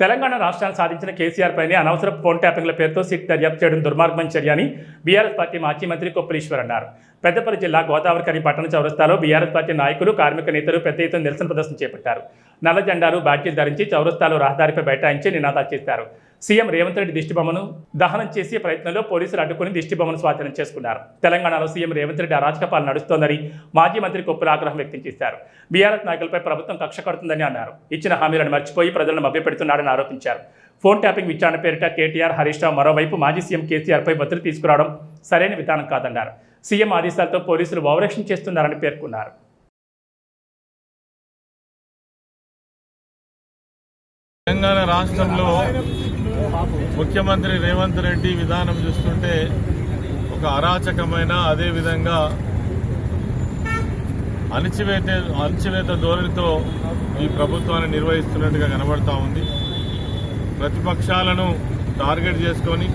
తెలంగాణ రాష్ట్రాన్ని సాధించిన కేసీఆర్ పైనే అనవసర ఫోన్ ట్యాపింగ్ల పేరుతో సిట్ దర్యాప్తు చేయడం దుర్మార్గమైన చర్య అని బీఆర్ఎస్ పార్టీ మాజీ మంత్రి కొప్పలీశ్వర్ అన్నారు. పెద్దపల్లి జిల్లా గోదావరికని పట్టణ చౌరస్తాలో బీఆర్ఎస్ పార్టీ నాయకులు కార్మిక నేతలు పెద్ద ఎత్తున నిరసన ప్రదర్శన చేపట్టారు. నల్ల జెండాలు బ్యాడ్జీలు ధరించి చౌరస్తాలో రహదారిపై బైఠాయించి నినాదాలు చేశారు. సీఎం రేవంత్ రెడ్డి దిష్టిబొమ్మను దహనం చేసే ప్రయత్నంలో పోలీసులు అడ్డుకుని దిష్టిబొమ్మను స్వాధీనం చేసుకున్నారు. తెలంగాణలో సీఎం రేవంత్ రెడ్డి అరాచక పాలన నడుస్తోందని మాజీ మంత్రి కొప్పుల ఆగ్రహం వ్యక్తం చేశారు. బీఆర్ఎస్ నాయకులపై ప్రభుత్వం కక్ష కడుతుందని అన్నారు. ఇచ్చిన హామీలను మర్చిపోయి ప్రజలను మభ్యపెడుతున్నాడని ఆరోపించారు. ఫోన్ ట్యాపింగ్ విచారణ పేరిట కేటీఆర్ హరీష్ రావు మరోవైపు మాజీ సీఎం కేసీఆర్పై ఒత్తిడి తీసుకురావడం సరైన విధానం కాదన్నారు. సీఎం ఆదేశాలతో పోలీసులు ఓవరాక్షన్ చేస్తున్నారని పేర్కొన్నారు. తెలంగాణ రాష్ట్రంలో ముఖ్యమంత్రి రేవంత్ రెడ్డి విధానం చూస్తుంటే ఒక అరాచకమైన అదేవిధంగా అణచివేత అణచివేత ధోరణితో ఈ ప్రభుత్వాన్ని నిర్వహిస్తున్నట్టుగా కనబడతా ఉంది. ప్రతిపక్షాలను టార్గెట్ చేసుకొని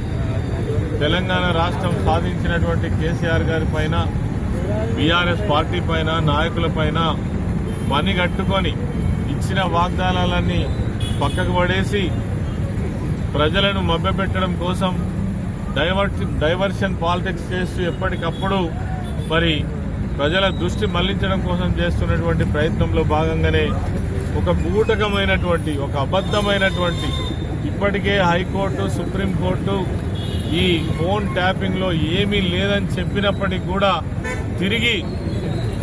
తెలంగాణ రాష్ట్రం సాధించినటువంటి కేసీఆర్ గారి పైన బీఆర్ఎస్ పార్టీ పైన నాయకుల పైన పని కట్టుకొని ఇచ్చిన వాగ్దానాలన్నీ పక్కకు పడేసి ప్రజలను మభ్యపెట్టడం కోసం డైవర్ డైవర్షన్ పాలిటిక్స్ చేస్తూ ఎప్పటికప్పుడు మరి ప్రజల దృష్టి మళ్ళించడం కోసం చేస్తున్నటువంటి ప్రయత్నంలో భాగంగానే ఒక బూటకమైనటువంటి ఒక అబద్ధమైనటువంటి ఇప్పటికే హైకోర్టు సుప్రీంకోర్టు ఈ ఫోన్ ట్యాపింగ్లో ఏమీ లేదని చెప్పినప్పటికీ కూడా తిరిగి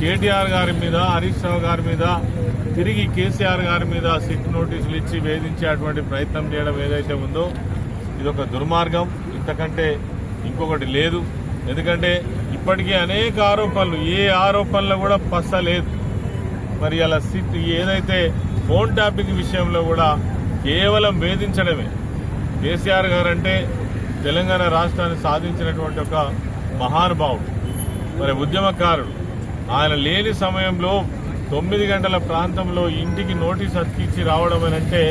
కేటీఆర్ గారి మీద హరీష్ రావు గారి మీద తిరిగి కేసీఆర్ గారి మీద సిట్ నోటీసులు ఇచ్చి వేధించేటువంటి ప్రయత్నం చేయడం ఏదైతే ఉందో ఇది ఒక దుర్మార్గం. ఇంతకంటే ఇంకొకటి లేదు. ఎందుకంటే ఇప్పటికీ అనేక ఆరోపణలు ఏ ఆరోపణలు కూడా పస్సలేదు మరి అలా సిట్ ఏదైతే ఫోన్ ట్యాపింగ్ విషయంలో కూడా కేవలం వేధించడమే. కేసీఆర్ గారు అంటే తెలంగాణ రాష్ట్రాన్ని సాధించినటువంటి ఒక మహానుభావుడు మరి ఉద్యమకారుడు. ఆయన లేని సమయంలో తొమ్మిది గంటల ప్రాంతంలో ఇంటికి నోటీస్ అతికిచ్చి రావడం అంటే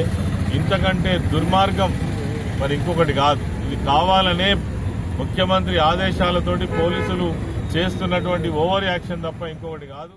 ఇంతకంటే దుర్మార్గం. మరి ఇంకొకటి కాదు. ఇది కావాలనే ముఖ్యమంత్రి ఆదేశాలతోటి పోలీసులు చేస్తున్నటువంటి ఓవర్ యాక్షన్ తప్ప ఇంకొకటి కాదు.